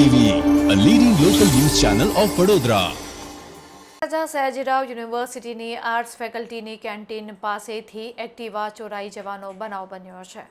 TV a leading local news channel of Vadodara Raja Sayajirao યુનિવર્સિટીની arts ફેકલ્ટીની canteen પાસેથી Activa ચોરાઈ જવાનો બનાવ બન્યો છે.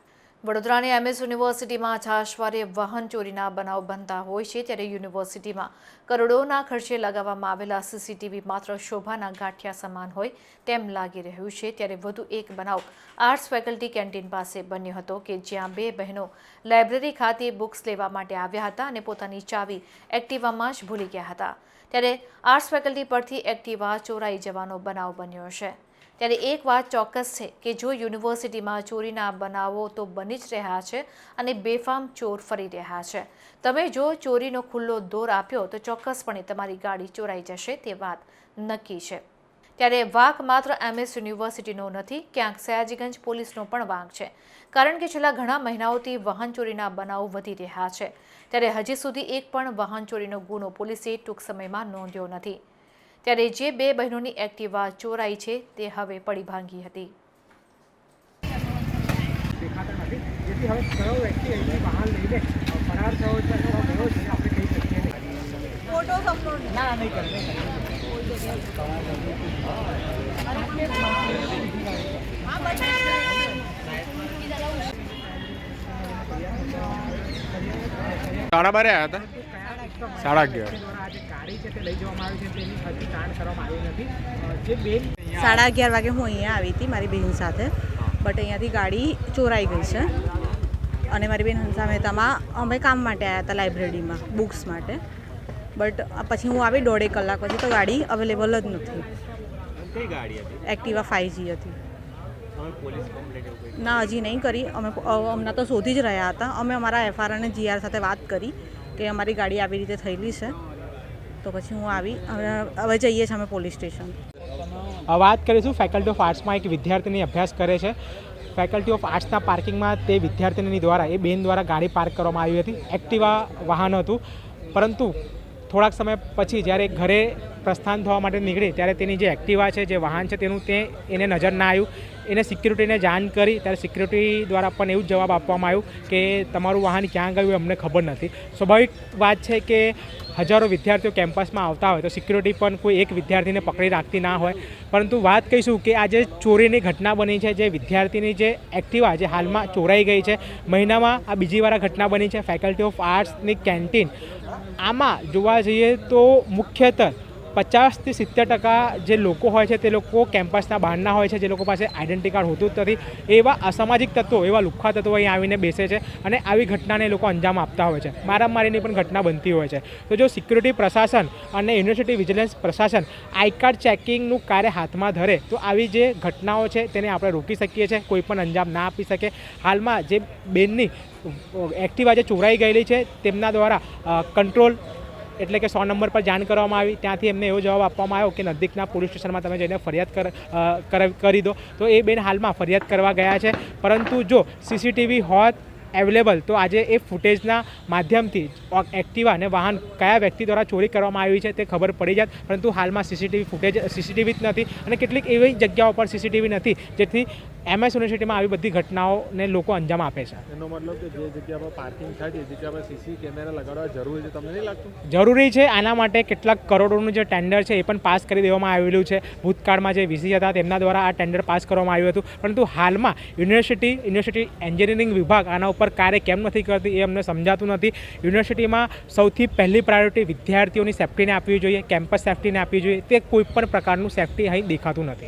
વડોદરાની એમએસ યુનિવર્સિટીમાં છાશવારે વાહન ચોરીના બનાવ બનતા હોય છે ત્યારે યુનિવર્સિટીમાં કરોડોના ખર્ચે લગાવવામાં આવેલા સીસીટીવી માત્ર શોભાના ગાંઠિયા સમાન હોય તેમ લાગી રહ્યું છે ત્યારે વધુ એક બનાવ આર્ટ્સ ફેકલ્ટી કેન્ટીન પાસે બન્યો હતો કે જ્યાં બે બહેનો લાઇબ્રેરી ખાતે બુક્સ લેવા માટે આવ્યા હતા અને પોતાની ચાવી એક્ટિવામાં જ ભૂલી ગયા હતા. ત્યારે આર્ટ્સ ફેકલ્ટી પરથી એક્ટિવા ચોરાઈ જવાનો બનાવ બન્યો છે. ત્યારે એક વાત ચોક્કસ છે કે જો યુનિવર્સિટીમાં ચોરીના બનાવો તો બની જ રહ્યા છે અને બેફામ ચોર ફરી રહ્યા છે. તમે જો ચોરીનો ખુલ્લો દોર આપ્યો તો ચોક્કસપણે તમારી ગાડી ચોરાઈ જશે તે વાત નક્કી છે. ત્યારે વાંક માત્ર એમએસ યુનિવર્સિટીનો નથી, ક્યાંક સયાજીગંજ પોલીસનો પણ વાંક છે. કારણ કે છેલ્લા ઘણા મહિનાઓથી વાહન ચોરીના બનાવો વધી રહ્યા છે. ત્યારે હજી સુધી એક પણ વાહન ચોરીનો ગુનો પોલીસે ટૂંક સમયમાં નોંધ્યો નથી. ત્યારે જે બે બહેનોની એક્ટિવા ચોરાઈ છે તે હવે પડી ભાંગી હતી. સાડા બારે આવ્યા હતા? સાડા અગિયાર. સાડા વાગે હું અહીંયા આવી હતી મારી બહેન સાથે. બટ અહીંયાથી ગાડી ચોરાઈ ગઈ છે. અને મારી બેન હંસા મહેતામાં અમે કામ માટે આવ્યા હતા લાઇબ્રેરીમાં બુક્સ માટે. બટ પછી હું આવી દોઢેક કલાક પછી તો ગાડી અવેલેબલ જ નથી. કઈ ગાડી હતી? એક્ટિવા ફાઇવ જી હતી. ના હજી નહીં કરી. અમે અમને હમણાં તો શોધી જ રહ્યા હતા. અમે અમારા એફઆર અને જીઆર સાથે વાત કરી. કે અમારી ગાડી આવી રીતે થયેલી છે. તો પછી હું આવી, હવે જઈએ છીએ અમે પોલીસ સ્ટેશન. વાત કરીશું ફેકલ્ટી ઓફ આર્ટ્સમાં એક વિદ્યાર્થીની અભ્યાસ કરે છે. ફેકલ્ટી ઓફ આર્ટ્સના પાર્કિંગમાં તે વિદ્યાર્થીની દ્વારા, એ બેન દ્વારા ગાડી પાર્ક કરવામાં આવી હતી. એક્ટિવા વાહન હતું. પરંતુ થોડાક સમય પછી જ્યારે ઘરે પ્રસ્થાન થવા માટે નીકળી ત્યારે તેની જે એક્ટિવા છે, જે વાહન છે તેનું તે એને નજર ના આવ્યું. એને સિક્યુરિટીને જાણ કરી ત્યારે સિક્યુરિટી દ્વારા પણ એવું જ જવાબ આપવામાં આવ્યું કે તમારું વાહન ક્યાં ગયું અમને ખબર નથી. સ્વાભાવિક વાત છે કે હજારો વિદ્યાર્થીઓ કેમ્પસમાં આવતા હોય તો સિક્યુરિટી પણ કોઈ એક વિદ્યાર્થીને પકડી રાખતી ના હોય. પરંતુ વાત કહીશું કે આ જે ચોરીની ઘટના બની છે, જે વિદ્યાર્થીની જે એક્ટિવા જે હાલમાં ચોરાઈ ગઈ છે, મહિનામાં આ બીજી વાર ઘટના બની છે ફેકલ્ટી ઓફ આર્ટ્સની કેન્ટીન આમાં જોવા જઈએ તો મુખ્યતર પચાસથી સિત્તેર ટકા જે લોકો હોય છે તે લોકો કેમ્પસના બહારના હોય છે, જે લોકો પાસે આઈડેન્ટિટી કાર્ડ હોતું જ નથી, એવા અસામાજિક તત્વો, એવા લુખ્ખા તત્વો અહીં આવીને બેસે છે અને આવી ઘટનાને લોકો અંજામ આપતા હોય છે. મારામારીની પણ ઘટના બનતી હોય છે. તો જો સિક્યુરિટી પ્રશાસન અને યુનિવર્સિટી વિજિલન્સ પ્રશાસન આઈ કાર્ડ ચેકિંગનું કાર્ય હાથમાં ધરે, તો આવી જે ઘટનાઓ છે તેને આપણે રોકી શકીએ છીએ, કોઈ પણ અંજામ ના આપી શકે. હાલમાં જે બેનની એક્ટિવા જે ચોરાઈ ગયેલી છે, તેમના દ્વારા કંટ્રોલ એટલે કે સો નંબર પર જાણ કરવામાં આવી. ત્યાંથી એમને એવો જવાબ આપવામાં આવ્યો કે નજીકના પોલીસ સ્ટેશનમાં તમે જઈને ફરિયાદ કર દો. તો એ બેન હાલમાં ફરિયાદ કરવા ગયા છે. પરંતુ જો સીસીટીવી હોત અવેલેબલ તો આજે એ ફૂટેજના માધ્યમથી એક્ટિવા અને વાહન કયા વ્યક્તિ દ્વારા ચોરી કરવામાં આવી છે તે ખબર પડી જાત. પરંતુ હાલમાં સીસીટીવી ફૂટેજ સીસીટીવી જ નથી અને કેટલીક એવી જગ્યાઓ પર સીસીટીવી નથી, જેથી એમએસ યુનિવર્સિટીમાં આવી બધી ઘટનાઓને લોકો અંજામ આપે છે. એનો મતલબ કે જે જગ્યા પર પાર્કિંગ થાય છે જગ્યા પર સીસી કેમેરા લગાડવા જરૂરી છે તમને નહીં લાગતું? જરૂરી છે આના માટે કેટલાક કરોડોનું જે ટેન્ડર છે એ પણ પાસ કરી દેવામાં આવેલું છે. ભૂતકાળમાં જે વીસી હતા તેમના દ્વારા આ ટેન્ડર પાસ કરવામાં આવ્યું હતું. પરંતુ હાલમાં યુનિવર્સિટી યુનિવર્સિટી એન્જિનિયરિંગ વિભાગ આના ઉપર કાર્ય કેમ નથી કરતી એ અમને સમજાતું નથી. યુનિવર્સિટીમાં સૌથી પહેલી પ્રાયોરિટી વિદ્યાર્થીઓની સેફ્ટીને આપવી જોઈએ કેમ્પસ સેફ્ટીને આપવી જોઈએ. તે કોઈ પણ પ્રકારનું સેફ્ટી અહીં દેખાતું નથી.